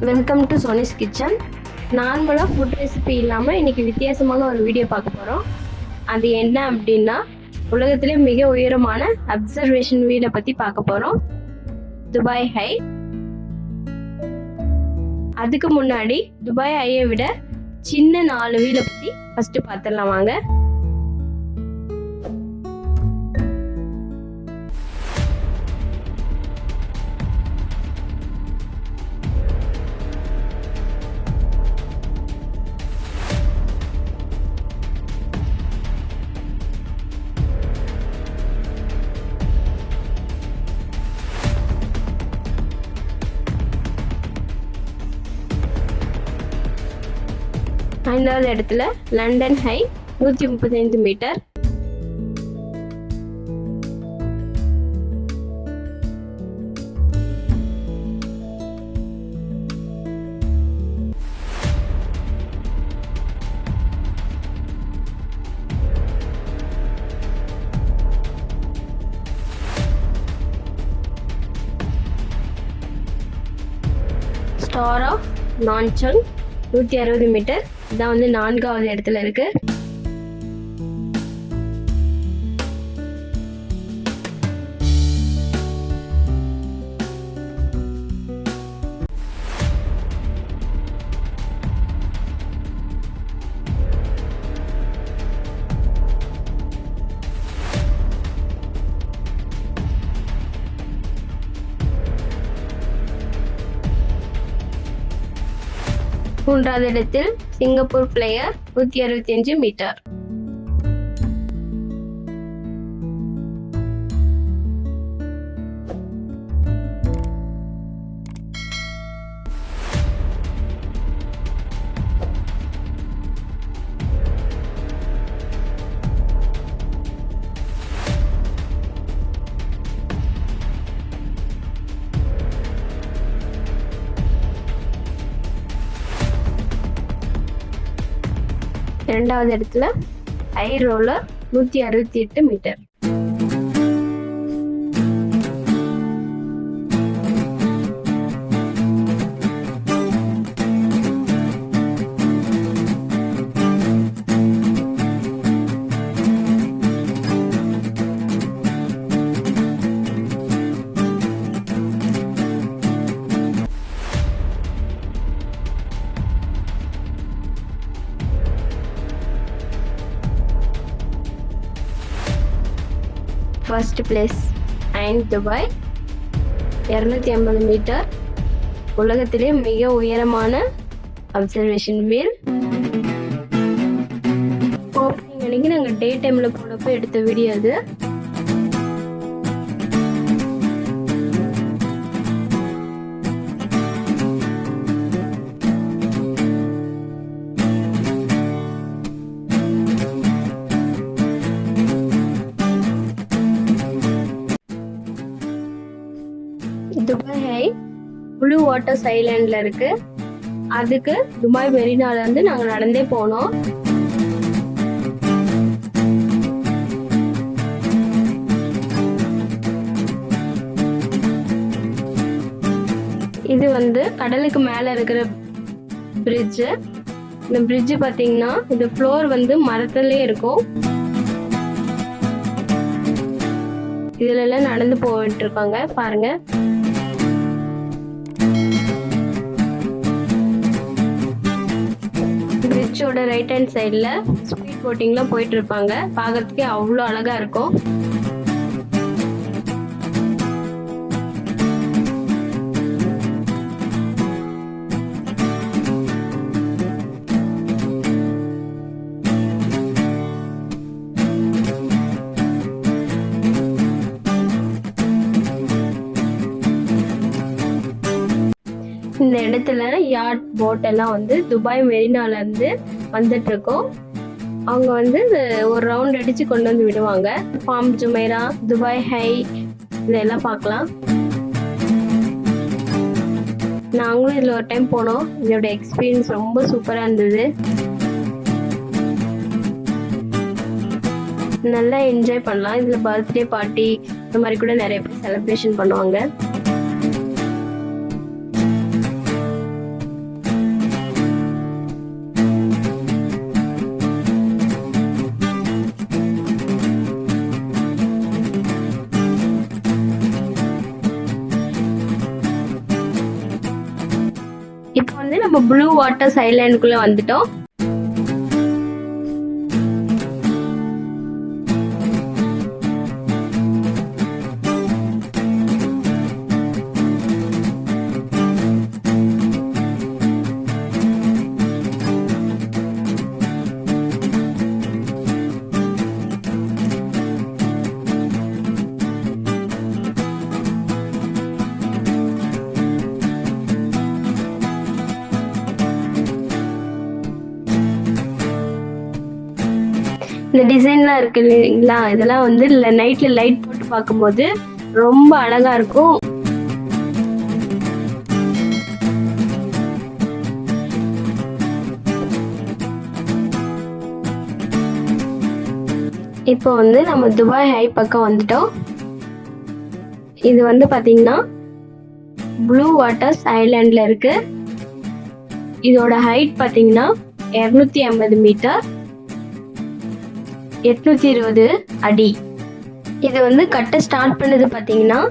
Welcome to Soni's kitchen நார்மலாக food recipe இல்லாமல் இன்னைக்கு வித்தியாசமான ஒரு வீடியோ பார்க்க போகிறோம் அது என்ன அப்படின்னா உலகத்திலே மிக உயரமான அப்சர்வேஷன் வீடை பற்றி பார்க்க போகிறோம் துபாய் ஹை. அதுக்கு முன்னாடி துபாய் ஹையை விட சின்ன நாலு வீடை பற்றி ஃபஸ்ட்டு பார்த்துடலாம் வாங்க. ஐந்தாவது இடத்துல லண்டன் ஹை நூற்றி முப்பத்தைந்து மீட்டர். ஸ்டார் ஆஃப் நான்சங் நூற்றி அறுபது மீட்டர். இதான் வந்து நான்காவது இடத்துல இருக்கு. மூன்றாவது இடத்தில் சிங்கப்பூர் பிளேயர் நூற்றி அறுபத்தி அஞ்சு மீட்டர் இரண்டாவது இடத்துல ஐ ரோலர் நூற்றி அறுபத்தி எட்டு metre. First place and Dubai இரநூத்தி ஐம்பது மீட்டர் உலகத்திலே மிக உயரமான அப்சர்வேஷன் வீல் ஓப்பனிங் அன்னைக்கு நாங்கள் டே டைமில் போனப்போ எடுத்த வீடியோ அது. வாட்டர்ஸ் ஐலாண்டில் இருக்கு. அதுக்கு துபாய் மெரினால இருந்து நாங்கள் நடந்தே போனோம். இது வந்து கடலுக்கு மேலே இருக்கிற பிரிட்ஜு இந்த பிரிட்ஜு பார்த்தீங்கன்னா இந்த ஃப்ளோர் வந்து மரத்துலேயே இருக்கும். இதுல எல்லாம் நடந்து போயிட்டு இருக்காங்க. பாருங்க. பிரிட்ஜோட ரைட் ஹேண்ட் சைடில் ஸ்பீட் போட்டிங்லாம் போயிட்டு இருப்பாங்க பார்க்கறதுக்கே அவ்வளோ அழகாக இருக்கும். இந்த இடத்துல யாட் போட் எல்லாம் வந்து துபாய் மெரினால இருந்து வந்துட்டு இருக்கோம் அவங்க வந்து ஒரு ரவுண்ட் அடிச்சு கொண்டு வந்து விடுவாங்க. ஃபார்ம் ஜுமைரா துபாய் ஹை இதெல்லாம் பார்க்கலாம். நாங்களும் இதில் ஒரு டைம் போனோம். இதோட எக்ஸ்பீரியன்ஸ் ரொம்ப சூப்பராக இருந்தது. நல்லா என்ஜாய் பண்ணலாம். இதில் பர்த்டே பார்ட்டி இந்த மாதிரி கூட நிறைய பேர் செலிப்ரேஷன் பண்ணுவாங்க. இப்போ வந்து நம்ம ப்ளூ வாட்டர் ஐலாண்டுக்குள்ள வந்துட்டோம். இந்த டிசைன்லாம் இருக்கு இல்லைங்களா? இதெல்லாம் வந்து நைட்டில் லைட் போட்டு பார்க்கும்போது ரொம்ப அழகாக இருக்கும். இப்போ வந்து நம்ம துபாய் ஹை பக்கம் வந்துட்டோம். இது வந்து பார்த்தீங்கன்னா ப்ளூ வாட்டர்ஸ் ஐலாண்டில் இருக்குது இதோட ஹைட் பார்த்தீங்கன்னா இரநூத்தி ஐம்பது மீட்டர் எட்நூத்தி இருபது அடி. இது வந்து கட்ட ஸ்டார்ட் பண்ணது பாத்தீங்கன்னா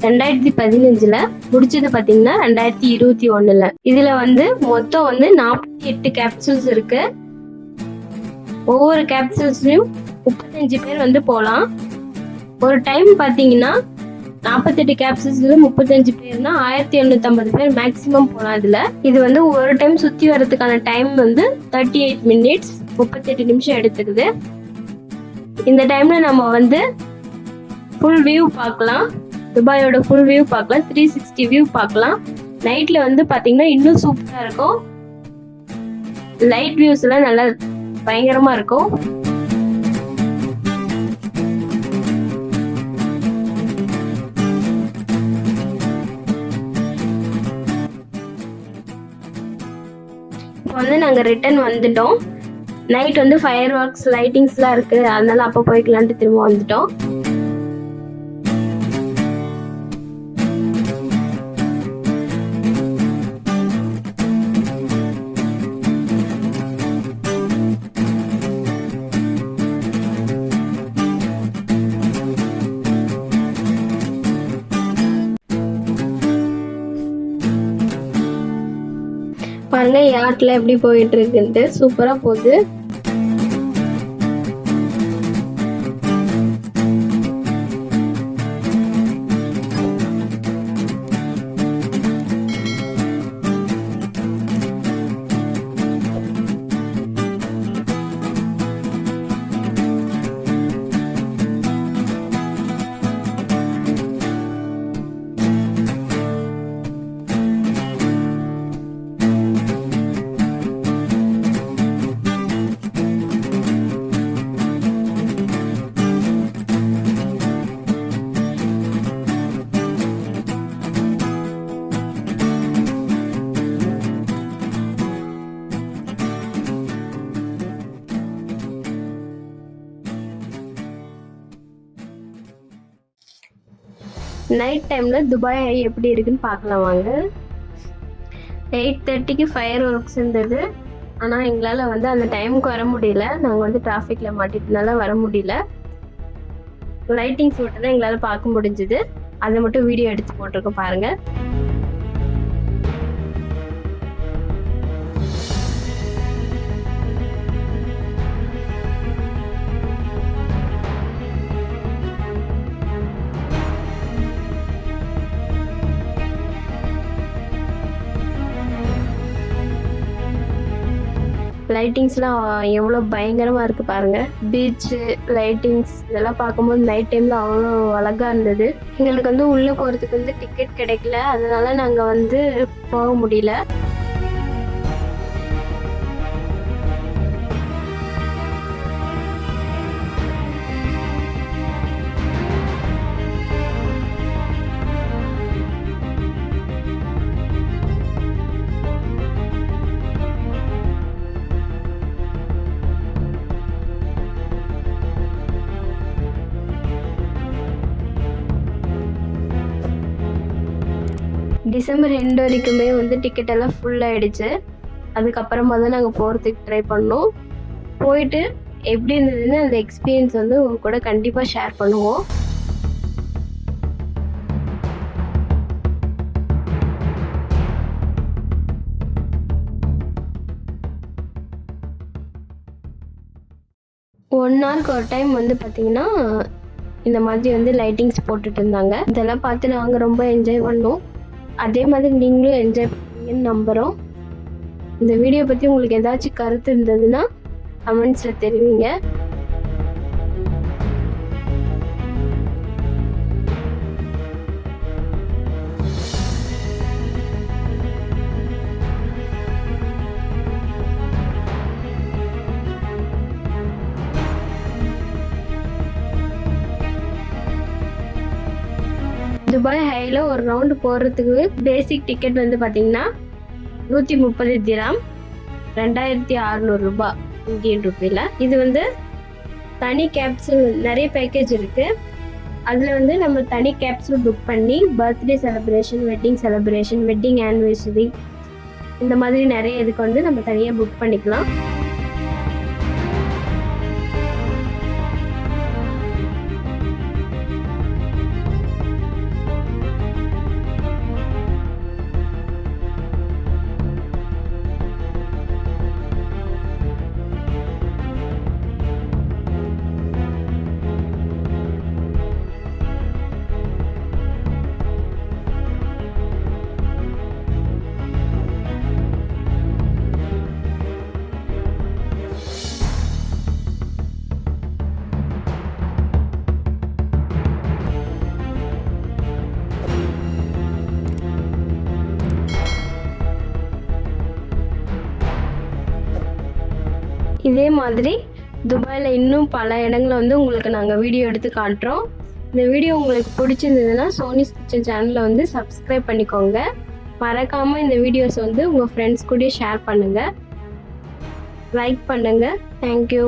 ரெண்டாயிரத்தி பதினஞ்சுல முடிச்சது பாத்தீங்கன்னா ரெண்டாயிரத்தி இருபத்தி ஒண்ணுல. இதுல வந்து மொத்தம் வந்து நாற்பத்தி எட்டு கேப்சூல்ஸ் இருக்கு. ஒவ்வொரு கேப்சூல்ஸ்லயும் முப்பத்தஞ்சு பேர் வந்து போகலாம் ஒரு டைம் பாத்தீங்கன்னா நாற்பத்தெட்டு கேப்சூல்ஸ்ல முப்பத்தஞ்சு பேர்னா ஆயிரத்தி எழுநூத்தி பேர் மேக்ஸிமம் போகலாம் இதுல. இது வந்து ஒரு டைம் சுத்தி வர்றதுக்கான டைம் வந்து தேர்ட்டி எயிட் மினிட்ஸ் முப்பத்தெட்டு நிமிஷம் எடுத்துக்குது. இந்த டைம்ல நம்ம வந்து ஃபுல் வியூ பார்க்கலாம். துபாயோட ஃபுல் வியூ பார்க்கலாம். த்ரீ சிக்ஸ்டி வியூ பார்க்கலாம். நைட்ல வந்து பார்த்தீங்கன்னா இன்னும் சூப்பராக இருக்கும். லைட் வியூஸ் எல்லாம் நல்லா பயங்கரமா இருக்கும். இப்போ வந்து நாங்க ரிட்டர்ன் வந்துட்டோம். நைட் வந்து ஃபயர் ஒர்க்ஸ் லைட்டிங்ஸ்லாம் இருக்குது அதனால அப்போ போய்க்கலான்ட்டு திரும்ப வந்துட்டோம். பாருங்க யாட்ல எப்படி போயிட்டு இருக்குன்ட்டு சூப்பரா போகுது. நைட் டைம்ல துபாய் ஐ எப்படி இருக்குன்னு பார்க்கலாம் வாங்க. எயிட் தேர்ட்டிக்கு ஃபயர் ஒர்க்ஸ் இருந்தது. ஆனால் எங்களால் வந்து அந்த டைமுக்கு வர முடியல. நாங்கள் வந்து டிராஃபிக்கில் மாட்டிட்டனால வர முடியல. லைட்டிங்ஸ் மட்டும் தான் எங்களால் பார்க்க முடிஞ்சுது. அதை மட்டும் வீடியோ எடுத்து போட்டிருக்கோம் பாருங்கள் லைட்டிங்ஸ்லாம் எவ்வளோ பயங்கரமாக இருக்குது பாருங்கள் பீச்சு லைட்டிங்ஸ் இதெல்லாம் பார்க்கும்போது நைட் டைமில் அவ்வளோ அழகாக இருந்தது. எங்களுக்கு வந்து உள்ளே போகிறதுக்கு வந்து டிக்கெட் கிடைக்கல. அதனால நாங்கள் வந்து போக முடியல. டிசம்பர் ரெண்டு வரைக்குமே வந்து டிக்கெட் எல்லாம் ஃபுல் ஆகிடுச்சு அதுக்கப்புறமா தான் நாங்கள் போகிறதுக்கு ட்ரை பண்ணோம். போயிட்டு எப்படி இருந்ததுன்னு அந்த எக்ஸ்பீரியன்ஸ் வந்து உங்க கூட கண்டிப்பாக ஷேர் பண்ணுவோம். ஒன் ஹவருக்கு ஒரு டைம் வந்து பார்த்தீங்கன்னா இந்த மாதிரி வந்து லைட்டிங்ஸ் போட்டுட்டு இருந்தாங்க. இதெல்லாம் பார்த்து நாங்கள் ரொம்ப என்ஜாய் பண்ணோம். அதே மாதிரி நீங்களும் என்ஜாய் பண்ணுவீங்கன்னு நம்புகிறோம் இந்த வீடியோ பற்றி உங்களுக்கு ஏதாச்சும் கருத்து இருந்ததுன்னா கமெண்ட்ஸில் தெரிவிங்க. துபாய் ஹைல ஒரு ரவுண்டு போகிறதுக்கு பேசிக் டிக்கெட் வந்து பார்த்தீங்கன்னா நூற்றி முப்பது திராம் ரெண்டாயிரத்தி அறநூறு ரூபாய் இந்தியன் ருப்பியில் இது வந்து தனி கேப்சூல் நிறைய பேக்கேஜ் இருக்குது அதில் வந்து நம்ம தனி கேப்சூல் புக் பண்ணி birthday celebration wedding celebration wedding anniversary இந்த மாதிரி நிறைய இதுக்கு வந்து நம்ம தனியாக புக் பண்ணிக்கலாம். இதே மாதிரி துபாயில் இன்னும் பல இடங்களை வந்து உங்களுக்கு நாங்கள் வீடியோ எடுத்து காட்டுறோம். இந்த வீடியோ உங்களுக்கு பிடிச்சிருந்ததுன்னா சோனிஸ் கிச்சன் சேனலை வந்து சப்ஸ்கிரைப் பண்ணிக்கோங்க. மறக்காமல் இந்த வீடியோஸ் வந்து உங்கள் ஃப்ரெண்ட்ஸ் கூட ஷேர் பண்ணுங்கள் லைக் பண்ணுங்கள் தேங்க்யூ